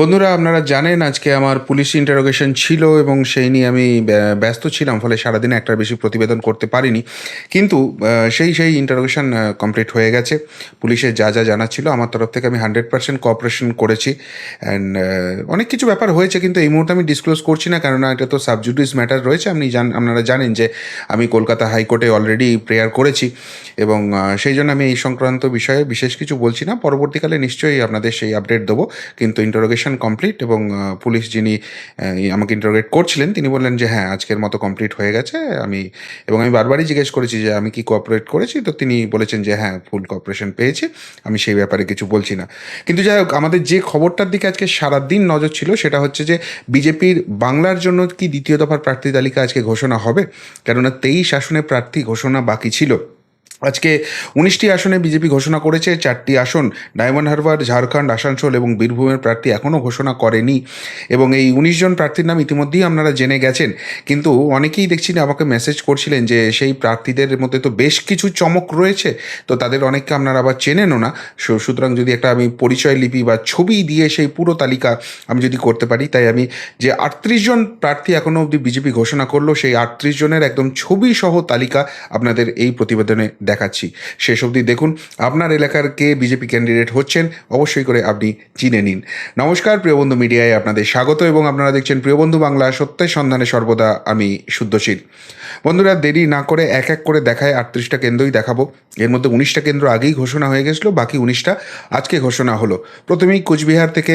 বন্ধুরা, আপনারা জানেন আজকে আমার পুলিশ ইন্টারোগেশন ছিল এবং সেই নিয়ে আমি ব্যা- ব্যস্ত ছিলাম, ফলে সারাদিনে একটার বেশি প্রতিবেদন করতে পারিনি। কিন্তু সেই সেই ইন্টারোগেশন কমপ্লিট হয়ে গেছে। পুলিশের যা যা জানা ছিল আমার তরফ থেকে আমি হান্ড্রেড পার্সেন্ট কোঅপারেশন করেছি। অ্যান্ড অনেক কিছু ব্যাপার হয়েছে, কিন্তু এই মুহূর্তে আমি ডিসক্লোজ করছি না, কেননা এটা তো সাবজুডিস ম্যাটার রয়েছে। আপনি জান, আপনারা জানেন যে আমি কলকাতা হাইকোর্টে অলরেডি প্রেয়ার করেছি এবং সেই জন্য আমি এই সংক্রান্ত বিষয়ে বিশেষ কিছু বলছি না। পরবর্তীকালে নিশ্চয়ই আপনাদের সেই আপডেট দেবো। কিন্তু ইন্টারোগেশন কমপ্লিট এবং পুলিশ যিনি আমাকে ইন্টারোগেট করছিলেন, তিনি বললেন যে হ্যাঁ আজকের মতো কমপ্লিট হয়ে গেছে, আমি, এবং আমি বারবারই জিজ্ঞেস করেছি যে আমি কি কোঅপারেট করেছি, তো তিনি বলেছেন যে হ্যাঁ ফুল কোঅপারেশন পেয়েছি, আমি সেই ব্যাপারে কিছু বলছি না। কিন্তু যাই হোক, আমাদের যে খবরটার দিকে আজকে সারাদিন নজর ছিল, সেটা হচ্ছে যে বিজেপির বাংলার জন্য কি দ্বিতীয় দফার প্রার্থী তালিকা আজকে ঘোষণা হবে, কেননা তেইশ আসনে প্রার্থী ঘোষণা বাকি ছিল। আজকে উনিশটি আসনে বিজেপি ঘোষণা করেছে, চারটি আসন ডায়মন্ড হারবার, ঝাড়খণ্ড, আসানসোল এবং বীরভূমের প্রার্থী এখনও ঘোষণা করেনি। এবং এই উনিশ জন প্রার্থীর নাম ইতিমধ্যেই আপনারা জেনে গেছেন। কিন্তু অনেকেই দেখছি আমাকে মেসেজ করছিলেন যে সেই প্রার্থীদের মধ্যে তো বেশ কিছু চমক রয়েছে, তো তাদের অনেককে আপনারা আবার চেনেনও না। সুতরাং যদি একটা আমি পরিচয় লিপি বা ছবি দিয়ে সেই পুরো তালিকা আমি যদি করতে পারি, তাই আমি যে আটত্রিশ জন প্রার্থী এখনও অবধি বিজেপি ঘোষণা করল, সেই আটত্রিশ জনের একদম ছবি সহ তালিকা আপনাদের এই প্রতিবেদনে দেখাচ্ছি। শেষ অবধি দেখুন, আপনার এলাকার কে বিজেপি ক্যান্ডিডেট হচ্ছেন, অবশ্যই করে আপনি চিনে নিন। নমস্কার, প্রিয় বন্ধু মিডিয়ায় আপনাদের স্বাগত এবং আপনারা দেখছেন প্রিয় বন্ধু বাংলা, সত্যের সন্ধানে সর্বদা আমি শুদ্ধশীল। বন্ধুরা, দেরি না করে এক এক করে দেখায়, আটত্রিশটা কেন্দ্রই দেখাবো। এর মধ্যে উনিশটা কেন্দ্র আগেই ঘোষণা হয়ে গেছিল, বাকি উনিশটা আজকে ঘোষণা হলো। প্রথমেই কোচবিহার থেকে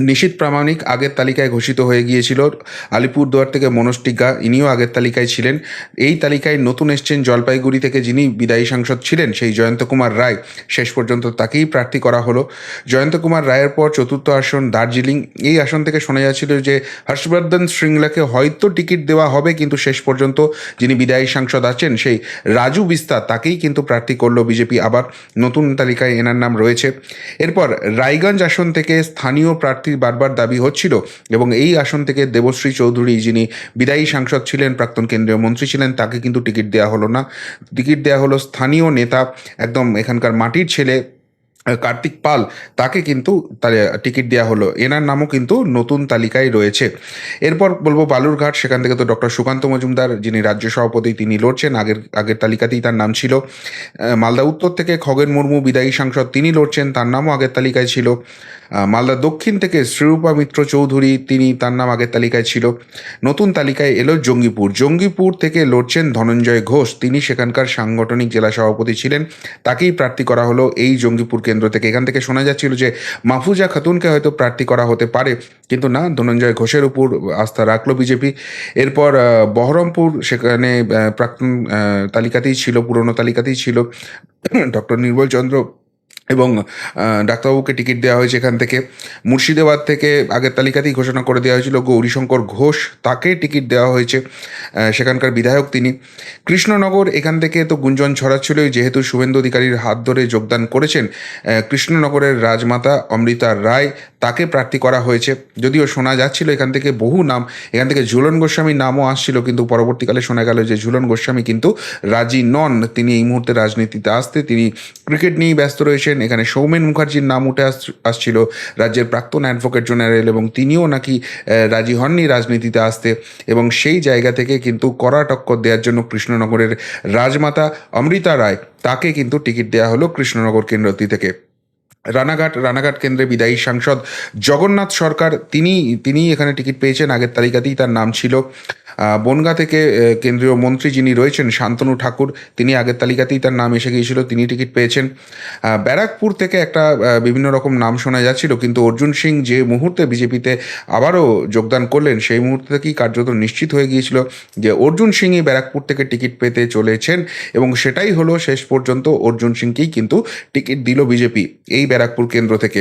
নিশীত প্রামাণিক আগের তালিকায় ঘোষিত হয়ে গিয়েছিল আলিপুরদুয়ার থেকে মনোজ টিগ্গা। ইনিও আগের তালিকায় ছিলেন। এই তালিকায় নতুন এসছেন জলপাইগুড়ি থেকে যিনি বিদায়ী সাংসদ ছিলেন, সেই জয়ন্ত কুমার রায়। শেষ পর্যন্ত তাকেই প্রার্থী করা হলো। জয়ন্ত কুমার রায়ের পর চতুর্থ আসন দার্জিলিং। এই আসন থেকে শোনা যাচ্ছিল যে, হর্ষবর্ধন শৃঙ্গলাকে হয়তো টিকিট দেওয়া হবে, কিন্তু শেষ পর্যন্ত যিনি বিদায়ী সাংসদ আছেন, সেই রাজু বিস্তা তাকেই কিন্তু প্রার্থী করল বিজেপি। আবার নতুন তালিকায় এনার নাম রয়েছে। এরপর রায়গঞ্জ আসন থেকে স্থানীয় প্রার্থীর বারবার দাবি হচ্ছিল এবং এই আসন থেকে দেবশ্রী চৌধুরী যিনি বিদায়ী সাংসদ ছিলেন, প্রাক্তন কেন্দ্রীয় মন্ত্রী ছিলেন, তাকে কিন্তু টিকিট দেওয়া হলো না। টিকিট দেওয়া হলো স্থানীয় নেতা, একদম এখানকার মাটির ছেলে কার্তিক পাল, তাকে কিন্তু টিকিট দেওয়া হলো। এনার নামও কিন্তু নতুন তালিকায় রয়েছে। এরপর বলব বালুরঘাট, সেখান থেকে তো ডক্টর সুকান্ত মজুমদার, যিনি রাজ্য সভাপতি, তিনি লড়ছেন। আগের আগের তালিকাতেই তার নাম ছিল মালদা উত্তর থেকে খগেন মুর্মু, বিদায়ী সাংসদ, তিনি লড়ছেন। তার নামও আগের তালিকায় ছিল। মালদা দক্ষিণ থেকে শ্রীরূপা মিত্র চৌধুরী, তিনি তার নাম আগের তালিকায় ছিল। নতুন তালিকায় এলো জঙ্গিপুর। জঙ্গিপুর থেকে লড়ছেন ধনঞ্জয় ঘোষ। তিনি সেখানকার সাংগঠনিক জেলা সভাপতি ছিলেন। তাকেই প্রার্থী করা হলো এই জঙ্গিপুর কেন্দ্র থেকে। এখান থেকে শোনা যাচ্ছিল যে মাহফুজা খাতুনকে হয়তো প্রার্থী করা হতে পারে। কিন্তু না, ধনঞ্জয় ঘোষের উপর আস্থা রাখল বিজেপি। এরপর বহরমপুর সেখানে প্রাক্তন তালিকাতেই ছিল, পুরনো তালিকাতেই ছিল ডক্টর নির্মল চন্দ্র। এবং ডাক্তারবাবুকে টিকিট দেওয়া হয়েছে এখান থেকে। মুর্শিদাবাদ থেকে আগের তালিকাতেই ঘোষণা করে দেওয়া হয়েছিল গৌরীশঙ্কর ঘোষ, তাকে টিকিট দেওয়া হয়েছে সেখানকার বিধায়ক তিনি। কৃষ্ণনগর এখান থেকে তো গুঞ্জন ছড়াচ্ছিলই, যেহেতু শুভেন্দু অধিকারীর হাত ধরে যোগদান করেছেন কৃষ্ণনগরের রাজমাতা অমৃতা রায়, তাকে প্রার্থী করা হয়েছে। যদিও শোনা যাচ্ছিল এখান থেকে বহু নাম, এখান থেকে ঝুলন গোস্বামীর নামও আসছিল, কিন্তু পরবর্তীকালে শোনা গেল যে ঝুলন গোস্বামী কিন্তু রাজি নন। তিনি এই মুহূর্তে রাজনীতিতে আসতে, তিনি ক্রিকেট নিয়েই ব্যস্ত রয়েছেন এখানে সৌমেন মুখার্জির নাম উঠে আস- আসছিল, রাজ্যের প্রাক্তন অ্যাডভোকেট জেনারেল এবং তিনিও নাকি রাজি হননি রাজনীতিতে আসতে এবং সেই জায়গা থেকে কিন্তু কড়া টক্কর দেওয়ার জন্য কৃষ্ণনগরের রাজমাতা অমৃতা রায়, তাকে কিন্তু টিকিট দেওয়া হলো কৃষ্ণনগর কেন্দ্রটি থেকে। রানাঘাট রানাঘাট কেন্দ্রে বিদায়ী সাংসদ জগন্নাথ সরকার, তিনি তিনি এখানে টিকিট পেয়েছেন, আগের তালিকাতেই তার নাম ছিল। বনগাঁ থেকে কেন্দ্রীয় মন্ত্রী যিনি রয়েছেন, শান্তনু ঠাকুর, তিনি আগের তালিকাতেই তার নাম এসে গিয়েছিল, তিনি টিকিট পেয়েছেন। ব্যারাকপুর থেকে একটা বিভিন্ন রকম নাম শোনা যাচ্ছিল, কিন্তু অর্জুন সিং যে মুহূর্তে বিজেপিতে আবারও যোগদান করলেন, সেই মুহূর্তে থেকেই কার্যত নিশ্চিত হয়ে গিয়েছিল যে অর্জুন সিংই ব্যারাকপুর থেকে টিকিট পেতে চলেছেন, এবং সেটাই হলো শেষ পর্যন্ত অর্জুন সিংকেই কিন্তু টিকিট দিল বিজেপি এই ব্যারাকপুর কেন্দ্র থেকে।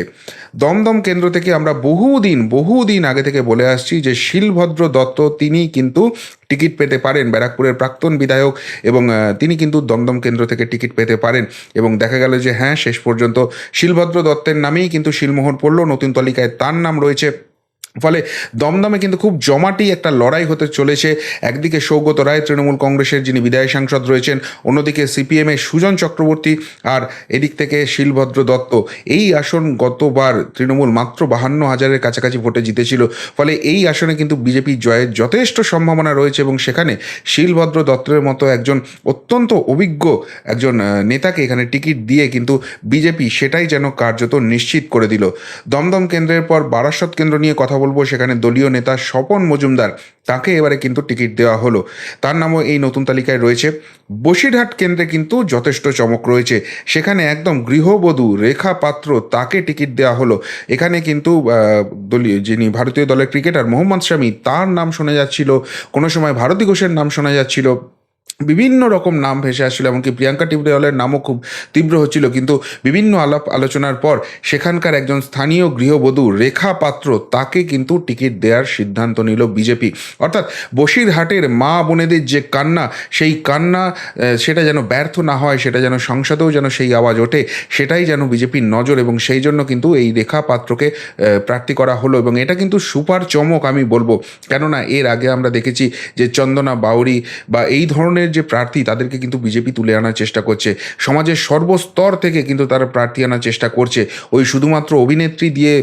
দমদম কেন্দ্র থেকে আমরা বহুদিন বহুদিন আগে থেকে বলে আসছি যে শিলভদ্র দত্ত তিনি কিন্তু টিকিট পেতে পারেন ব্যারাকপুরের প্রাক্তন বিধায়ক এবং তিনি কিন্তু দমদম কেন্দ্র থেকে টিকিট পেতে পারেন। এবং দেখা গেল যে হ্যাঁ শেষ পর্যন্ত শিলভদ্র দত্তের নামেই কিন্তু শিলমোহর পড়ল। নতুন তালিকায় তার নাম রয়েছে ফলে দমদমে কিন্তু খুব জমাটি একটা লড়াই হতে চলেছে। একদিকে সৌগত রায় তৃণমূল কংগ্রেসের যিনি বিধায়ক সাংসদ রয়েছেন, অন্যদিকে সিপিএমের সুজন চক্রবর্তী আর এদিক থেকে শিলভদ্র দত্ত। এই আসন গতবার তৃণমূল মাত্র বাহান্ন হাজারের কাছাকাছি ভোটে জিতেছিল। ফলে এই আসনে কিন্তু বিজেপির জয়ের যথেষ্ট সম্ভাবনা রয়েছে এবং সেখানে শিলভদ্র দত্তের মতো একজন অত্যন্ত অভিজ্ঞ একজন নেতাকে এখানে টিকিট দিয়ে কিন্তু বিজেপি সেটাই যেন কার্যত নিশ্চিত করে দিল। দমদম কেন্দ্রের পর বারাসত কেন্দ্র নিয়ে কথা বলব, সেখানে দলীয় নেতা স্বপন মজুমদার, তাকে এবারে কিন্তু টিকিট দেওয়া হলো। তার নামও এই নতুন তালিকায় রয়েছে। বসিরহাট কেন্দ্রে কিন্তু যথেষ্ট চমক রয়েছে। সেখানে একদম গৃহবধূ রেখা পাত্র, তাকে টিকিট দেওয়া হলো। এখানে কিন্তু দলীয় যিনি ভারতীয় দলের ক্রিকেটার মোহাম্মদ শামি, তার নাম শোনা যাচ্ছিল। কোনো সময় ভারতী ঘোষের নাম শোনা যাচ্ছিল। বিভিন্ন রকম নাম ভেসে আসছিল, এমনকি প্রিয়াঙ্কা টিবরেওয়ালের নামও খুব তীব্র হচ্ছিল। কিন্তু বিভিন্ন আলাপ আলোচনার পর সেখানকার একজন স্থানীয় গৃহবধূ রেখা পাত্র তাকে কিন্তু টিকিট দেওয়ার সিদ্ধান্ত নিল বিজেপি। অর্থাৎ বসিরহাটের মা বোনেদের যে কান্না, সেই কান্না সেটা যেন ব্যর্থ না হয়, সেটা যেন সংসদেও যেন সেই আওয়াজ ওঠে, সেটাই যেন বিজেপির নজর এবং সেই জন্য কিন্তু এই রেখা পাত্রকে প্রার্থী করা হলো এবং এটা কিন্তু সুপার চমক আমি বলব। কেননা এর আগে আমরা দেখেছি যে চন্দনা বাউরি বা এই ধরনের যে প্রার্থী, তাদেরকে কিন্তু বিজেপি তুলে আনার চেষ্টা করছে। সমাজের সর্বস্তর থেকে কিন্তু তারা প্রার্থী আনার চেষ্টা করছে। ওই শুধুমাত্র অভিনেত্রী দিয়ে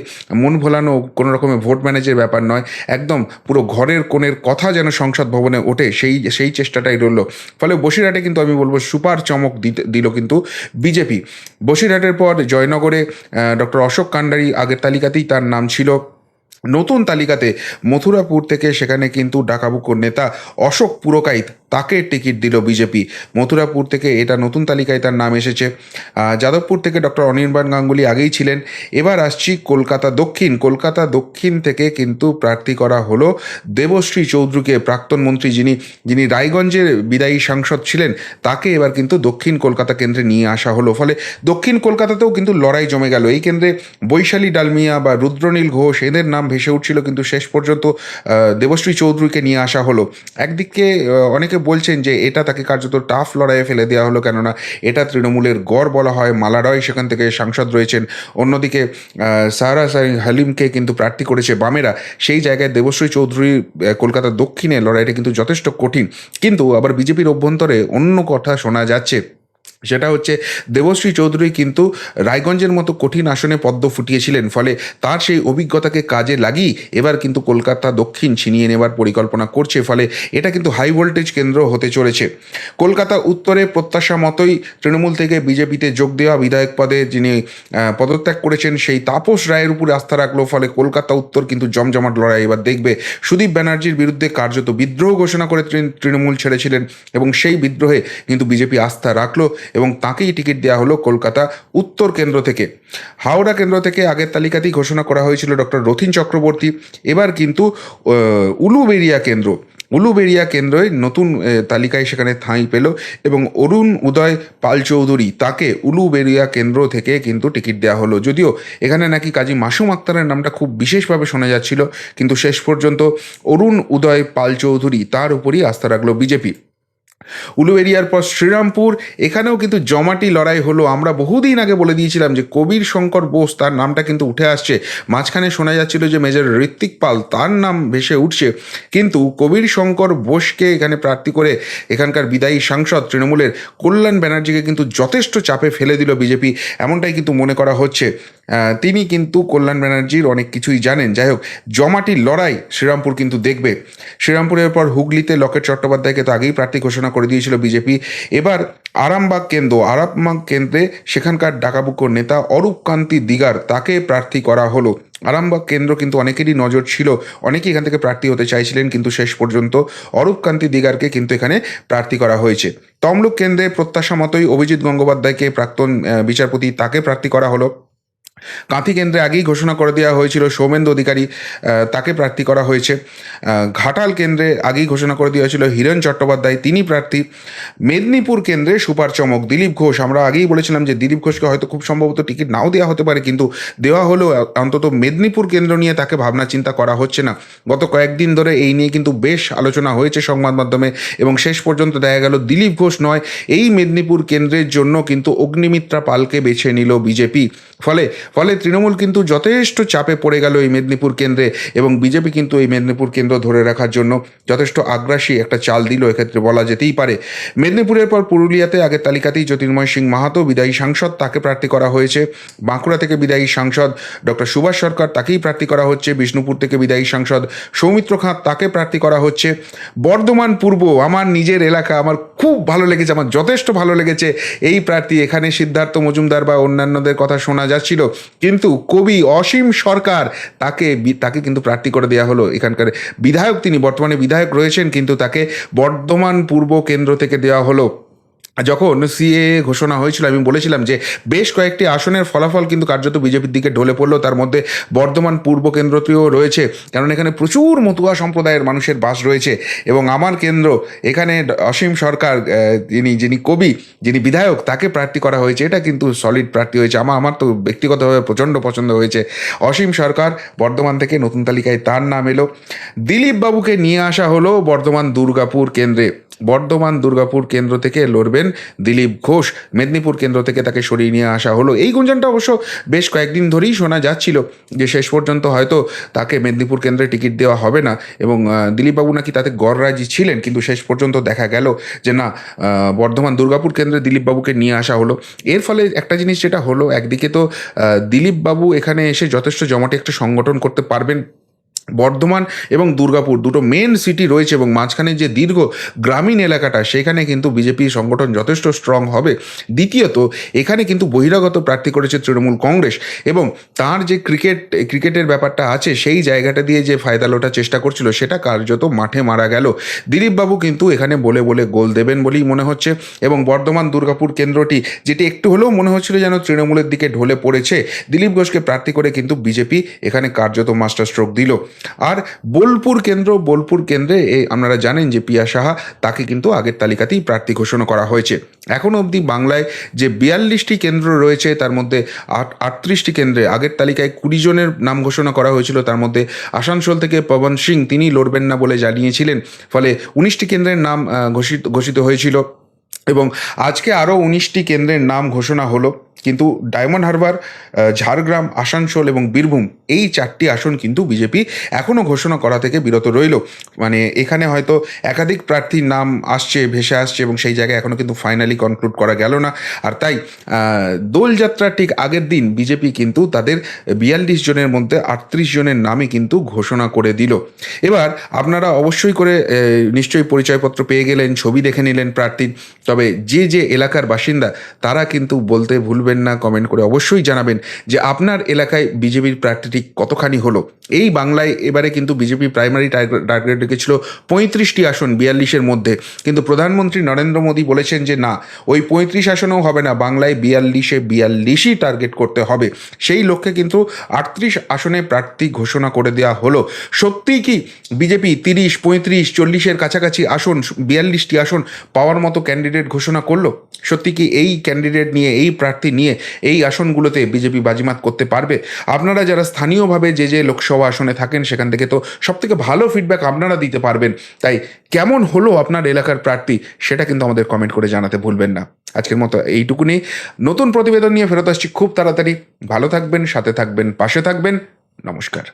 মন ভোলানো কোনো রকমের ভোট ম্যানেজের ব্যাপার নয়, একদম পুরো ঘরের কোণের কথা যেন সংসদ ভবনে ওঠে, সেই সেই চেষ্টাটাই রইল। ফলে বসিরহাটে কিন্তু আমি বলব সুপার চমক দিল কিন্তু বিজেপি। বসিরহাটের পর জয়নগরে ডক্টর অশোক কান্ডারি আগের তালিকাতেই তার নাম ছিল নতুন তালিকাতে মথুরাপুর থেকে সেখানে কিন্তু ডাকাবুকোর নেতা অশোক পুরকাইত তাকে টিকিট দিল বিজেপি। মথুরাপুর থেকে এটা নতুন তালিকায় তার নাম এসেছে। যাদবপুর থেকে ডক্টর অনির্বাণ গাঙ্গুলি আগেই ছিলেন। এবার আসছি কলকাতা দক্ষিণ। কলকাতা দক্ষিণ থেকে কিন্তু প্রার্থী করা হলো দেবশ্রী চৌধুরীকে। প্রাক্তন মন্ত্রী যিনি যিনি রায়গঞ্জের বিদায়ী সাংসদ ছিলেন, তাকে এবার কিন্তু দক্ষিণ কলকাতা কেন্দ্রে নিয়ে আসা হলো। ফলে দক্ষিণ কলকাতাতেও কিন্তু লড়াই জমে গেল। এই কেন্দ্রে বৈশালী ডালমিয়া বা রুদ্রনীল ঘোষ, এদের নাম ভেসে উঠছিল, কিন্তু শেষ পর্যন্ত দেবশ্রী চৌধুরীকে নিয়ে আসা হলো। একদিকে অনেকে বলছেন যে এটা তাকে কার্যত টাফ লড়াইয়ে ফেলে দেওয়া হলো, কেননা এটা তৃণমূলের গড় বলা হয়, মালা রয় সেখান থেকে সাংসদ রয়েছেন। অন্যদিকে সাহারা হালিমকে কিন্তু প্রার্থী করেছে বামেরা। সেই জায়গায় দেবশ্রী চৌধুরী কলকাতা দক্ষিণে লড়াইটা কিন্তু যথেষ্ট কঠিন। কিন্তু আবার বিজেপির অভ্যন্তরে অন্য কথা শোনা যাচ্ছে। সেটা হচ্ছে দেবশ্রী চৌধুরী কিন্তু রায়গঞ্জের মতো কঠিন আসনে পদ্ম ফুটিয়েছিলেন, ফলে তার সেই অভিজ্ঞতাকে কাজে লাগিয়ে এবার কিন্তু কলকাতা দক্ষিণ ছিনিয়ে নেবার পরিকল্পনা করছে, ফলে এটা কিন্তু হাই ভোল্টেজ কেন্দ্র হতে চলেছে। কলকাতা উত্তরে প্রত্যাশা মতোই তৃণমূল থেকে বিজেপিতে যোগ দেওয়া বিধায়ক পদে যিনি পদত্যাগ করেছেন, সেই তাপস রায়ের উপরে আস্থা রাখল, ফলে কলকাতা উত্তর কিন্তু জমজমাট লড়াই এবার দেখবে। সুদীপ ব্যানার্জির বিরুদ্ধে কার্যত বিদ্রোহ ঘোষণা করে তৃণ- তৃণমূল ছেড়েছিলেন এবং সেই বিদ্রোহে কিন্তু বিজেপি আস্থা রাখল। এবং তাকেই টিকিট দেওয়া হলো কলকাতা উত্তর কেন্দ্র থেকে। হাওড়া কেন্দ্র থেকে আগের তালিকাতেই ঘোষণা করা হয়েছিল ডক্টর রথিন চক্রবর্তী। এবার কিন্তু উলুবেরিয়া কেন্দ্র। উলুবেরিয়া কেন্দ্রে নতুন তালিকায় সেখানে ঠাঁই পেল এবং অরুণ উদয় পাল চৌধুরী তাকে উলুবেরিয়া কেন্দ্র থেকে কিন্তু টিকিট দেওয়া হলো। যদিও এখানে নাকি কাজী মাসুম আক্তারের নামটা খুব বিশেষভাবে শোনা যাচ্ছিল, কিন্তু শেষ পর্যন্ত অরুণ উদয় পাল চৌধুরী তার উপরই আস্থা রাখল বিজেপি। উলুবেরিয়ার পর শ্রীরামপুর। এখানেও কিন্তু জমাটি লড়াই হলো। আমরা বহুদিন আগে বলে দিয়েছিলাম যে কবির শঙ্কর বোস, তার নামটা কিন্তু উঠে আসছে। মাঝখানে শোনা যাচ্ছিল যে মেজর ঋত্বিক পাল, তার নাম ভেসে উঠছে। কিন্তু কবির শঙ্কর বোসকে এখানে প্রার্থী করে এখানকার বিদায়ী সাংসদ তৃণমূলের কল্যাণ ব্যানার্জিকে কিন্তু যথেষ্ট চাপে ফেলে দিল বিজেপি। এমনটাই কিন্তু মনে করা হচ্ছে। তিনি কিন্তু কল্যাণ ব্যানার্জির অনেক কিছুই জানেন। যাই হোক, জমাটির লড়াই শ্রীরামপুর কিন্তু দেখবে। শ্রীরামপুরের পর হুগলিতে লকেট চট্টোপাধ্যায়কে তো আগেই প্রার্থী ঘোষণা করে দিয়েছিল বিজেপি। এবার আরামবাগ কেন্দ্র, আরামবাগ কেন্দ্রে সেখানকার ডাকাবুকোর নেতা অরূপ কান্তি দিগার, তাকে প্রার্থী করা হলো। আরামবাগ কেন্দ্র কিন্তু অনেকেরই নজর ছিল, অনেকেই এখান থেকে প্রার্থী হতে চাইছিলেন কিন্তু শেষ পর্যন্ত অরূপ কান্তি দিগারকে কিন্তু এখানে প্রার্থী করা হয়েছে। তমলুক কেন্দ্রে প্রত্যাশা মতোই অভিজিৎ গঙ্গোপাধ্যায়কে প্রাক্তন বিচারপতি তাকে প্রার্থী করা হলো। কাঁথি কেন্দ্রে আগেই ঘোষণা করে দেওয়া হয়েছিল, সৌমেন্দু অধিকারী তাকে প্রার্থী করা হয়েছে। ঘাটাল কেন্দ্রে আগেই ঘোষণা করে দেওয়া হয়েছিল, হিরণ চট্টোপাধ্যায়, তিনি প্রার্থী। মেদিনীপুর কেন্দ্রে সুপার চমক, দিলীপ ঘোষ। আমরা আগেই বলেছিলাম যে দিলীপ ঘোষকে হয়তো খুব সম্ভবত টিকিট নাও দেওয়া হতে পারে, কিন্তু দেওয়া হলেও অন্তত মেদিনীপুর কেন্দ্র নিয়ে তাকে ভাবনা চিন্তা করা হচ্ছে না। গত কয়েকদিন ধরে এই নিয়ে কিন্তু বেশ আলোচনা হয়েছে সংবাদ মাধ্যমে এবং শেষ পর্যন্ত দেখা গেল দিলীপ ঘোষ নয়, এই মেদিনীপুর কেন্দ্রের জন্য কিন্তু অগ্নিমিত্রা পালকে বেছে নিল বিজেপি। ফলে ফলে তৃণমূল কিন্তু যথেষ্ট চাপে পড়ে গেল এই মেদিনীপুর কেন্দ্রে এবং বিজেপি কিন্তু এই মেদিনীপুর কেন্দ্র ধরে রাখার জন্য যথেষ্ট আগ্রাসী একটা চাল দিল, এক্ষেত্রে বলা যেতেই পারে। মেদিনীপুরের পর পুরুলিয়াতে আগের তালিকাতেই জ্যোতির্ময় সিং মাহাতো, বিদায়ী সাংসদ, তাকে প্রার্থী করা হয়েছে। বাঁকুড়া থেকে বিদায়ী সাংসদ ডক্টর সুভাষ সরকার, তাকেই প্রার্থী করা হচ্ছে। বিষ্ণুপুর থেকে বিদায়ী সাংসদ সৌমিত্র খাঁ, তাকে প্রার্থী করা হচ্ছে। বর্ধমান পূর্ব, আমার নিজের এলাকা, আমার খুব ভালো লেগেছে, আমার যথেষ্ট ভালো লেগেছে। এই প্রার্থী এখানে সিদ্ধার্থ মজুমদার বা অন্যান্যদের কথা শোনা যাচ্ছিল। কিন্তু কবি অসীম সরকার তাকে তাকে কিন্তু প্রার্থী করে দেওয়া হলো। এখানকার বিধায়ক তিনি, বর্তমানে বিধায়ক রয়েছেন, কিন্তু তাকে বর্ধমান পূর্ব কেন্দ্র থেকে দেওয়া হলো। যখন সিএ ঘোষণা হয়েছিল, আমি বলেছিলাম যে বেশ কয়েকটি আসনের ফলাফল কিন্তু কার্যত বিজেপির দিকে ঢলে পড়ল। তার মধ্যে বর্ধমান পূর্ব কেন্দ্রটিও রয়েছে, কারণ এখানে প্রচুর মতুয়া সম্প্রদায়ের মানুষের বাস রয়েছে। এবং আমার কেন্দ্র, এখানে অসীম সরকার যিনি যিনি কবি, যিনি বিধায়ক, তাকে প্রার্থী করা হয়েছে। এটা কিন্তু সলিড প্রার্থী হয়েছে। আমার আমার তো ব্যক্তিগতভাবে প্রচণ্ড পছন্দ হয়েছে। অসীম সরকার বর্ধমান থেকে নতুন তালিকায় তার নাম এলো। দিলীপবাবুকে নিয়ে আসা হলো বর্ধমান দুর্গাপুর কেন্দ্রে। বর্ধমান দুর্গাপুর কেন্দ্র থেকে লড়বেন দিলীপ ঘোষ। মেদিনীপুর কেন্দ্র থেকে তাকে সরিয়ে নিয়ে আসা হলো। এই গুঞ্জনটা অবশ্য বেশ কয়েকদিন ধরেই শোনা যাচ্ছিল যে শেষ পর্যন্ত হয়তো তাকে মেদিনীপুর কেন্দ্রে টিকিট দেওয়া হবে না এবং দিলীপবাবু নাকি তাতে গড়রাজি ছিলেন, কিন্তু শেষ পর্যন্ত দেখা গেল যে না বর্ধমান দুর্গাপুর কেন্দ্রে দিলীপবাবুকে নিয়ে আসা হলো। এর ফলে একটা জিনিস যেটা হলো, একদিকে তো দিলীপবাবু এখানে এসে যথেষ্ট জমাটে একটা সংগঠন করতে পারবেন বর্ধমান এবং দুর্গাপুর দুটো মেন সিটি রয়েছে এবং মাঝখানে যে দীর্ঘ গ্রামীণ এলাকাটা, সেখানে কিন্তু বিজেপি সংগঠন যথেষ্ট স্ট্রং হবে। দ্বিতীয়ত, এখানে কিন্তু বহিরাগত প্রার্থী করেছে তৃণমূল কংগ্রেস এবং তার যে ক্রিকেট ক্রিকেটের ব্যাপারটা আছে, সেই জায়গাটা দিয়ে যে ফায়দা লোটার চেষ্টা করছিল, সেটা কার্যত মাঠে মারা গেল। দিলীপবাবু কিন্তু এখানে বলে বলে গোল দেবেন বলেই মনে হচ্ছে এবং বর্ধমান দুর্গাপুর কেন্দ্রটি, যেটি একটু হলেও মনে হচ্ছিল যেন তৃণমূলের দিকে ঢলে পড়েছে, দিলীপ ঘোষকে প্রার্থী করে কিন্তু বিজেপি এখানে কার্যত মাস্টার স্ট্রোক দিল। আর বোলপুর কেন্দ্র, বোলপুর কেন্দ্রে আপনারা জানেন যে পিয়া সাহা, তাকে কিন্তু আগের তালিকাতেই প্রার্থী ঘোষণা করা হয়েছে। এখনও অবধি বাংলায় যে বিয়াল্লিশটি কেন্দ্র রয়েছে, তার মধ্যে আট, আটত্রিশটি কেন্দ্রে আগের তালিকায় কুড়ি জনের নাম ঘোষণা করা হয়েছিল। তার মধ্যে আসানসোল থেকে পবন সিং, তিনি লড়বেন না বলে জানিয়েছিলেন। ফলে উনিশটি কেন্দ্রের নাম ঘোষিত ঘোষিত হয়েছিল এবং আজকে আরও উনিশটি কেন্দ্রের নাম ঘোষণা হলো। কিন্তু ডায়মন্ড হারবার ঝাড়গ্রাম, আসানসোল এবং বীরভূম এই চারটি আসন কিন্তু বিজেপি এখনও ঘোষণা করা থেকে বিরত রইল। মানে এখানে হয়তো একাধিক প্রার্থীর নাম আসছে, ভেসে আসছে এবং সেই জায়গায় এখনও কিন্তু ফাইনালি কনক্লুড করা গেল না। আর তাই দোলযাত্রার ঠিক আগের দিন বিজেপি কিন্তু তাদের বিয়াল্লিশ জনের মধ্যে আটত্রিশ জনের নামই কিন্তু ঘোষণা করে দিল। এবার আপনারা অবশ্যই করে নিশ্চয়ই পরিচয়পত্র পেয়ে গেলেন, ছবি দেখে নিলেন প্রার্থীর। তবে যে যে এলাকার বাসিন্দা, তারা কিন্তু বলতে ভুলবেন না কমেন্ট করে অবশ্যই জানাবেন যে আপনার এলাকায় বিজেপির প্রার্থীটি কতখানি হলো। এই বাংলায় এবারে কিন্তু বিজেপি প্রাইমারি টার্গেট রেখেছিল পঁয়ত্রিশটি আসন বিয়াল্লিশের মধ্যে। কিন্তু প্রধানমন্ত্রী নরেন্দ্র মোদী বলেছেন যে না, ওই পঁয়ত্রিশ আসনেও হবে না, বাংলায় বিয়াল্লিশে বিয়াল্লিশই টার্গেট করতে হবে। সেই লক্ষ্যে কিন্তু আটত্রিশ আসনে প্রার্থী ঘোষণা করে দেওয়া হলো। সত্যিই কি বিজেপি তিরিশ, পঁয়ত্রিশ, চল্লিশের কাছাকাছি আসন, বিয়াল্লিশটি আসন পাওয়ার মতো ক্যান্ডিডেট ঘোষণা করল? সত্যি কি এই ক্যান্ডিডেট নিয়ে, এই প্রার্থী নিয়ে এই আসনগুলোতে বিজেপি বাজিমাত করতে পারবে? আপনারা যারা স্থানীয়ভাবে যে যে লোকসভা আসনে থাকেন সেখান থেকে তো সবথেকে ভালো ফিডব্যাক আপনারা দিতে পারবেন। তাই কেমন হলো আপনার এলাকার প্রার্থী সেটা কিন্তু আমাদের কমেন্ট করে জানাতে ভুলবেন না। আজকের মতো এইটুকুনি। নতুন প্রতিবেদন নিয়ে ফেরত আসছি খুব তাড়াতাড়ি। ভালো থাকবেন, সাথে থাকবেন, পাশে থাকবেন। নমস্কার।